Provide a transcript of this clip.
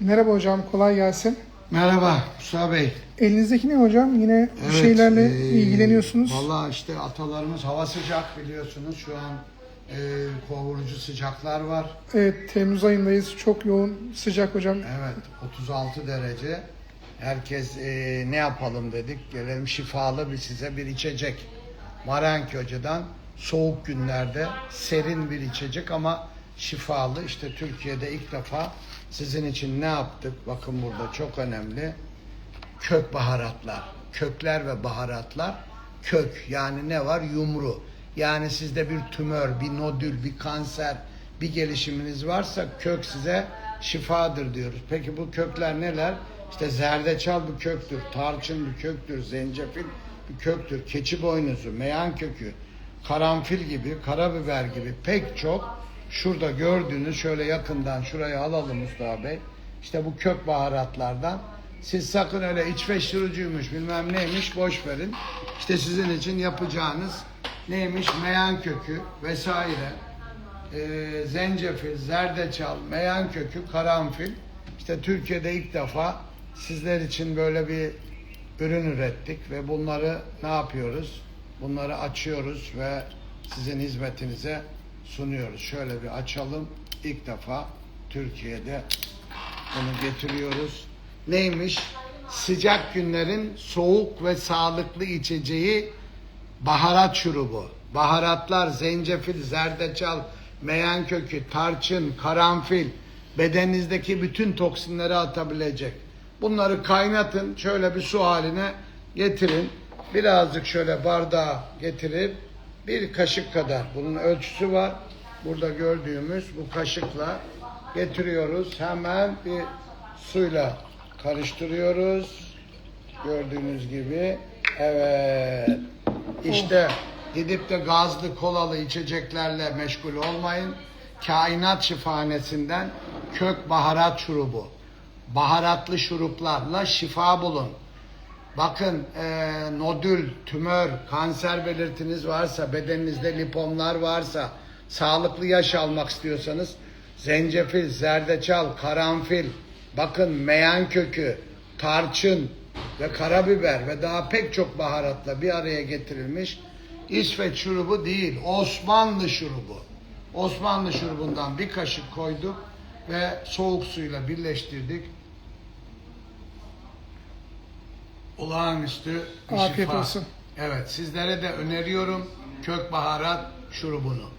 Merhaba hocam, kolay gelsin. Merhaba Musa Bey. Elinizdeki ne hocam? Yine bu Evet, şeylerle e, ilgileniyorsunuz. Valla işte atalarımız hava sıcak biliyorsunuz. Şu an e, kovurucu sıcaklar var. Evet, Temmuz ayındayız. Çok yoğun, sıcak hocam. Evet 36 derece. Herkes e, ne yapalım dedik. Gelelim şifalı bir size bir içecek. Hoca'dan soğuk günlerde serin bir içecek ama şifalı. İşte Türkiye'de ilk defa sizin için ne yaptık? Bakın burada çok önemli. kök baharatlar, kökler ve baharatlar, kök yani ne var? Yumru. Yani sizde bir tümör, bir nodül, bir kanser, bir gelişiminiz varsa kök size şifadır diyoruz. Peki bu kökler neler? İşte zerdeçal bir köktür, tarçın bir köktür, zencefil bir köktür, keçi boynuzu, meyan kökü, karanfil gibi, karabiber gibi pek çok şurada gördüğünüz şöyle yakından şuraya alalım Mustafa Bey. İşte bu kök baharatlardan siz sakın öyle içveştirici bilmem neymiş boş verin. İşte sizin için yapacağınız neymiş meyan kökü vesaire e, zencefil, zerdeçal, meyan kökü, karanfil. İşte Türkiye'de ilk defa sizler için böyle bir ürün ürettik ve bunları ne yapıyoruz? Bunları açıyoruz ve sizin hizmetinize sunuyoruz. Şöyle bir açalım. İlk defa Türkiye'de bunu getiriyoruz. Neymiş? Sıcak günlerin soğuk ve sağlıklı içeceği baharat şurubu. Baharatlar zencefil, zerdeçal, meyan kökü, tarçın, karanfil bedeninizdeki bütün toksinleri atabilecek. Bunları kaynatın, şöyle bir su haline getirin. Birazcık şöyle bardağa getirip bir kaşık kadar bunun ölçüsü var. Burada gördüğümüz bu kaşıkla getiriyoruz. Hemen bir suyla karıştırıyoruz. Gördüğünüz gibi. Evet. İşte gidip de gazlı kolalı içeceklerle meşgul olmayın. Kainat şifanesinden kök baharat şurubu. Baharatlı şuruplarla şifa bulun. Bakın e, nodül, tümör, kanser belirtiniz varsa, bedeninizde lipomlar varsa, sağlıklı yaş almak istiyorsanız zencefil, zerdeçal, karanfil, bakın meyan kökü, tarçın ve karabiber ve daha pek çok baharatla bir araya getirilmiş İsveç şurubu değil, Osmanlı şurubu. Osmanlı şurubundan bir kaşık koyduk ve soğuk suyla birleştirdik. Olağanüstü bir Afiyet şifa. olsun. Evet sizlere de öneriyorum kök baharat şurubunu.